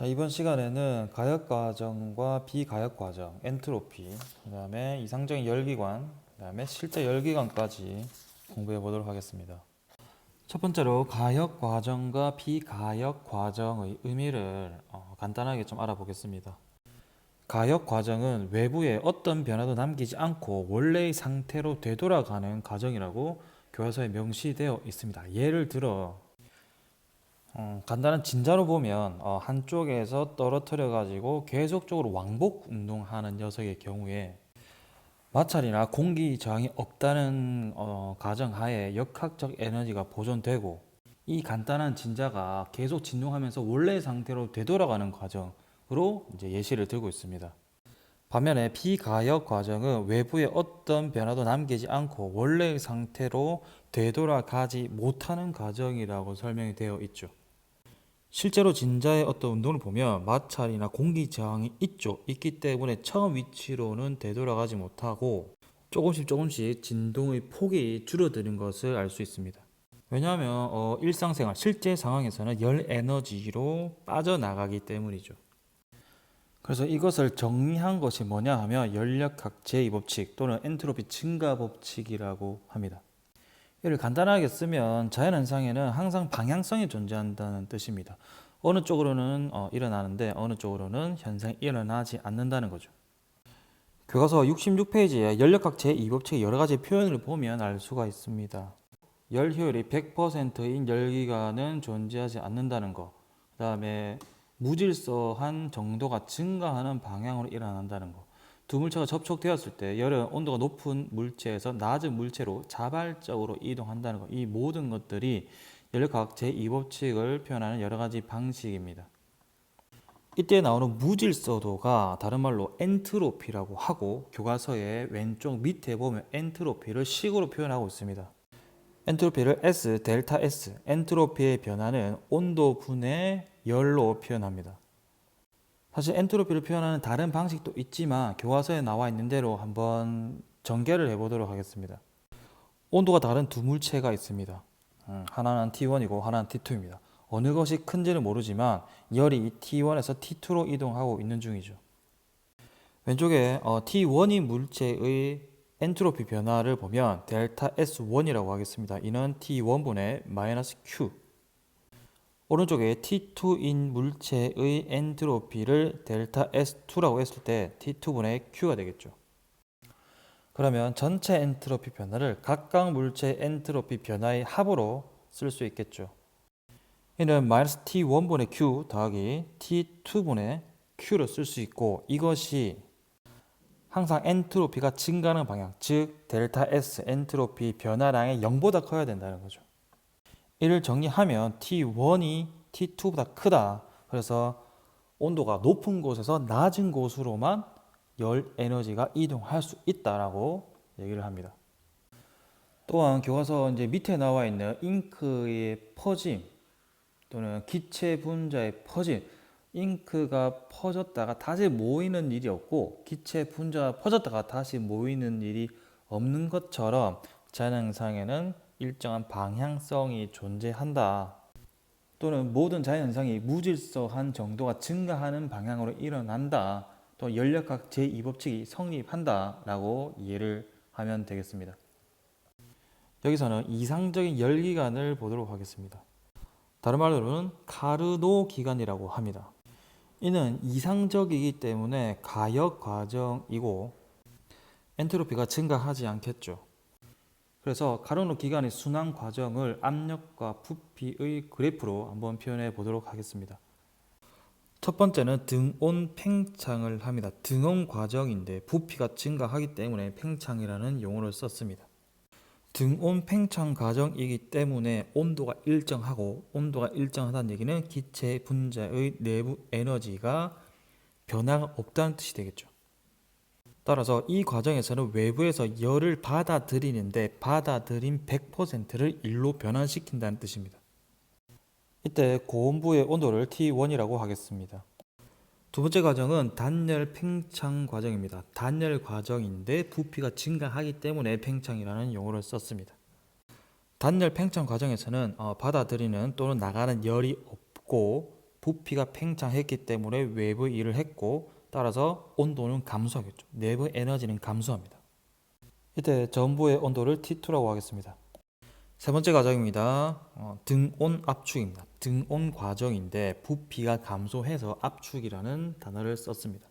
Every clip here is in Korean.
자, 이번 시간에는 가역 과정과 비가역 과정, 엔트로피, 그다음에 이상적인 열기관, 그다음에 실제 열기관까지 공부해 보도록 하겠습니다. 첫 번째로 가역 과정과 비가역 과정의 의미를 어, 간단하게 좀 알아보겠습니다. 가역 과정은 외부에 어떤 변화도 남기지 않고 원래의 상태로 되돌아가는 과정이라고 교과서에 명시되어 있습니다. 예를 들어 어, 간단한 진자로 보면 어, 한쪽에서 떨어뜨려 가지고 계속적으로 왕복 운동하는 녀석의 경우에 마찰이나 공기 저항이 없다는 어, 가정하에 역학적 에너지가 보존되고 이 간단한 진자가 계속 진동하면서 원래 상태로 되돌아가는 과정으로 이제 예시를 들고 있습니다. 반면에 비가역 과정은 외부에 어떤 변화도 남기지 않고 원래의 상태로 되돌아가지 못하는 과정이라고 설명이 되어 있죠. 실제로 진자의 어떤 운동을 보면 마찰이나 공기 저항이 있죠. 있기 때문에 처음 위치로는 되돌아가지 못하고 조금씩 조금씩 진동의 폭이 줄어드는 것을 알 수 있습니다. 왜냐하면 어, 일상생활 실제 상황에서는 열 에너지로 빠져나가기 때문이죠. 그래서 이것을 정리한 것이 뭐냐 하면 연력학 제2법칙 또는 엔트로피 증가 법칙이라고 합니다. 이를 간단하게 쓰면 자연현상에는 항상 방향성이 존재한다는 뜻입니다. 어느 쪽으로는 어, 일어나는데 어느 쪽으로는 현상이 일어나지 않는다는 거죠. 교과서 66페이지에 연력학 제2법칙의 여러 가지 표현을 보면 알 수가 있습니다. 열 효율이 100%인 열기관은 존재하지 않는다는 거. 그 다음에 무질서한 정도가 증가하는 방향으로 일어난다는 거. 두 물체가 접촉되었을 때 열은 온도가 높은 물체에서 낮은 물체로 자발적으로 이동한다는 것. 이 모든 것들이 연력학 제2법칙을 표현하는 여러 가지 방식입니다. 이때 나오는 무질서도가 다른 말로 엔트로피라고 하고 교과서의 왼쪽 밑에 보면 엔트로피를 식으로 표현하고 있습니다. 엔트로피를 S, 델타 S, 엔트로피의 변화는 온도 분의 열로 표현합니다. 사실 엔트로피를 표현하는 다른 방식도 있지만 교과서에 나와 있는 대로 한번 전개를 해보도록 하겠습니다. 온도가 다른 두 물체가 있습니다. 음, 하나는 T1이고 하나는 T2입니다. 어느 것이 큰지는 모르지만 열이 T1에서 T2로 이동하고 있는 중이죠. 왼쪽에 어, T1인 물체의 엔트로피 변화를 보면 델타 S1이라고 하겠습니다. 이는 T1분의 마이너스 Q 오른쪽에 T2인 물체의 엔트로피를 델타 S2라고 했을 때 T2분의 Q가 되겠죠. 그러면 전체 엔트로피 변화를 각각 물체 엔트로피 변화의 합으로 쓸 수 있겠죠. 이는 마이너스 T1분의 Q 더하기 T2분의 Q로 쓸 수 있고 이것이 항상 엔트로피가 증가하는 방향, 즉 델타 S 엔트로피 변화량이 0보다 커야 된다는 거죠. 이를 정리하면 T1이 T2보다 크다. 그래서 온도가 높은 곳에서 낮은 곳으로만 열 에너지가 이동할 수 있다라고 얘기를 합니다. 또한 교과서 이제 밑에 나와 있는 잉크의 퍼짐 또는 기체 분자의 퍼짐, 잉크가 퍼졌다가 다시 모이는 일이 없고 기체 분자가 퍼졌다가 다시 모이는 일이 없는 것처럼 자연현상에는 일정한 방향성이 존재한다. 또는 모든 자연현상이 무질서한 정도가 증가하는 방향으로 일어난다. 또 연력학 제2법칙이 성립한다. 라고 이해를 하면 되겠습니다. 여기서는 이상적인 열기관을 보도록 하겠습니다. 다른 말로는 카르노 기관이라고 합니다. 이는 이상적이기 때문에 가역 과정이고 엔트로피가 증가하지 않겠죠. 그래서 카르노 기관의 순환 과정을 압력과 부피의 그래프로 한번 표현해 보도록 하겠습니다. 첫 번째는 등온 팽창을 합니다. 등온 과정인데 부피가 증가하기 때문에 팽창이라는 용어를 썼습니다. 등온 팽창 과정이기 때문에 온도가 일정하고 온도가 일정하다는 얘기는 기체 분자의 내부 에너지가 변화가 없다는 뜻이 되겠죠. 따라서 이 과정에서는 외부에서 열을 받아들이는데 받아들인 100%를 일로 변환시킨다는 뜻입니다. 이때 고온부의 온도를 T1이라고 하겠습니다. 두 번째 과정은 단열 팽창 과정입니다. 단열 과정인데 부피가 증가하기 때문에 팽창이라는 용어를 썼습니다. 단열 팽창 과정에서는 어, 받아들이는 또는 나가는 열이 없고 부피가 팽창했기 때문에 외부 일을 했고 따라서 온도는 감소하겠죠. 내부 에너지는 감소합니다. 이때 전부의 온도를 T2라고 하겠습니다. 세 번째 과정입니다. 어, 등온 압축입니다. 등온 과정인데 부피가 감소해서 압축이라는 단어를 썼습니다.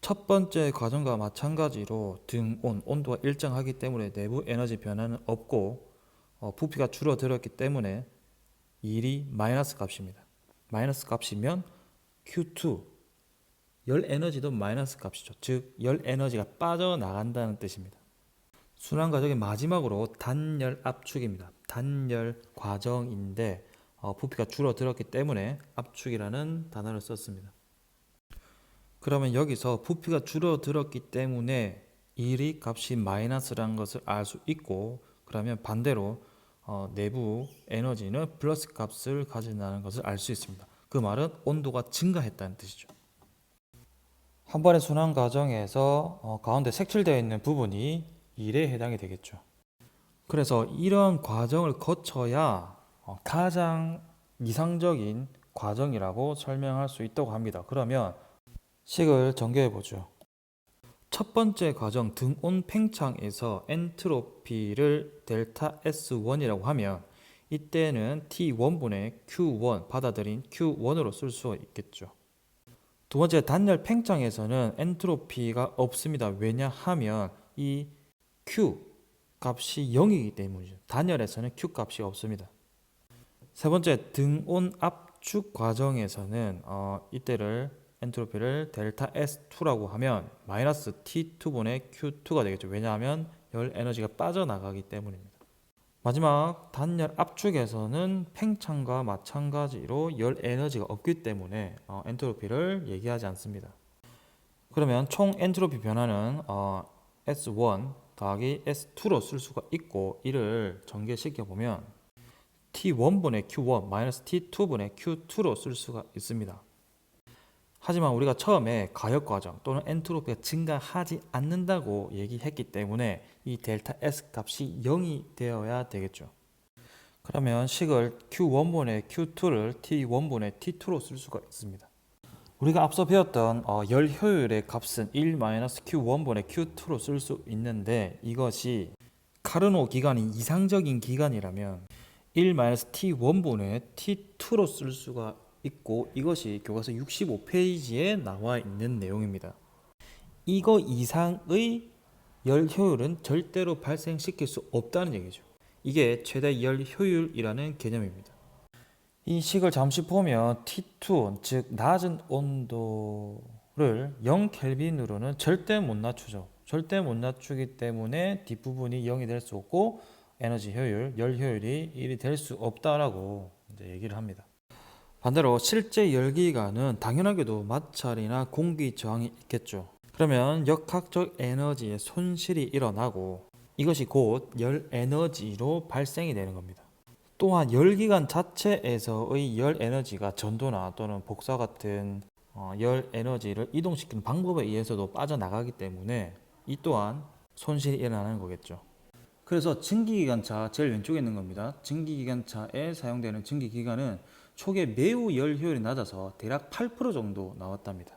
첫 번째 과정과 마찬가지로 등온 온도가 일정하기 때문에 내부 에너지 변화는 없고 어, 부피가 줄어들었기 때문에 1이 마이너스 값입니다. 마이너스 값이면 Q2 열 에너지도 마이너스 값이죠. 즉 열 에너지가 빠져나간다는 뜻입니다. 순환 과정의 마지막으로 단열 압축입니다. 단열 과정인데 어, 부피가 줄어들었기 때문에 압축이라는 단어를 썼습니다. 그러면 여기서 부피가 줄어들었기 때문에 1이 값이 마이너스라는 것을 알 수 있고 그러면 반대로 어, 내부 에너지는 플러스 값을 가진다는 것을 알 수 있습니다. 그 말은 온도가 증가했다는 뜻이죠. 한 번의 순환 과정에서 어, 가운데 색칠되어 있는 부분이 1에 해당이 되겠죠. 그래서 이런 과정을 거쳐야 어, 가장 이상적인 과정이라고 설명할 수 있다고 합니다. 그러면 식을 정교해 보죠. 첫 번째 과정 등온 팽창에서 엔트로피를 델타 S1이라고 하면 이때는 T1분의 Q1 받아들인 Q1으로 쓸 수 있겠죠. 두 번째 단열 팽창에서는 엔트로피가 없습니다. 왜냐하면 이 Q 값이 0이기 때문이죠. 단열에서는 Q 값이 없습니다. 세 번째 등온 압축 과정에서는 어, 이때를 엔트로피를 델타 S2라고 하면 마이너스 T2분의 Q2가 되겠죠. 왜냐하면 열 에너지가 빠져나가기 때문입니다. 마지막 단열 압축에서는 팽창과 마찬가지로 열 에너지가 없기 때문에 어, 엔트로피를 얘기하지 않습니다. 그러면 총 엔트로피 변화는 어, S1 더하기 S2로 쓸 수가 있고 이를 전개시켜 보면 T1분의 Q1 마이너스 T2분의 Q2로 쓸 수가 있습니다. 하지만 우리가 처음에 가역 과정 또는 엔트로피가 증가하지 않는다고 얘기했기 때문에 이 델타 S 값이 0이 되어야 되겠죠. 그러면 식을 Q1분의 Q2를 T1분의 T2로 쓸 수가 있습니다. 우리가 앞서 배웠던 어, 열 효율의 값은 1-Q1분의 Q2로 쓸 수 있는데 이것이 카르노 기간이 이상적인 기간이라면 1-T1분의 T2로 쓸 수가 있고 이것이 교과서 65페이지에 나와 있는 내용입니다. 이거 이상의 열 효율은 절대로 발생시킬 수 없다는 얘기죠. 이게 최대 열 효율이라는 개념입니다. 이 식을 잠시 보면 T2 즉 낮은 온도를 0 켈빈으로는 절대 못 낮추죠. 절대 못 낮추기 때문에 뒷부분이 0이 될 수 없고 에너지 효율, 열 효율이 1이 될 수 없다라고 이제 얘기를 합니다. 반대로 실제 열기관은 당연하게도 마찰이나 공기 저항이 있겠죠. 그러면 역학적 에너지의 손실이 일어나고 이것이 곧 열 에너지로 발생이 되는 겁니다. 또한 열기관 자체에서의 열 에너지가 전도나 또는 복사 같은 어, 열 에너지를 이동시키는 방법에 의해서도 빠져나가기 때문에 이 또한 손실이 일어나는 거겠죠. 그래서 증기기관차 제일 왼쪽에 있는 겁니다. 증기기관차에 사용되는 증기기관은 초기에 매우 열 효율이 낮아서 대략 8% 정도 나왔답니다.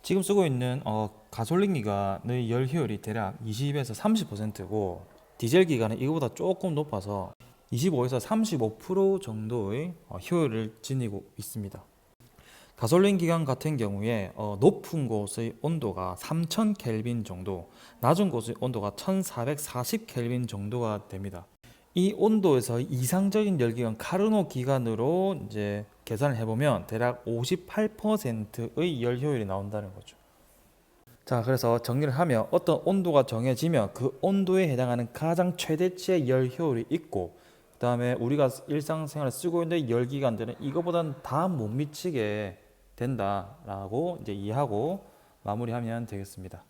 지금 쓰고 있는 어, 가솔린 기관의 열 효율이 대략 20에서 30%고 디젤 기관은 이거보다 조금 높아서 25에서 35% 정도의 어, 효율을 지니고 있습니다. 가솔린 기관 같은 경우에 어, 높은 곳의 온도가 3000 켈빈 정도, 낮은 곳의 온도가 1440 켈빈 정도가 됩니다. 이 온도에서 이상적인 열기관 카르노 기관으로 이제 계산을 해보면 대략 58%의 열 효율이 나온다는 거죠. 자, 그래서 정리를 하면 어떤 온도가 정해지면 그 온도에 해당하는 가장 최대치의 열 효율이 있고, 그 다음에 우리가 일상생활에 쓰고 있는 열기관들은 이거보다는 다 못 미치게 된다라고 이제 이해하고 마무리하면 되겠습니다.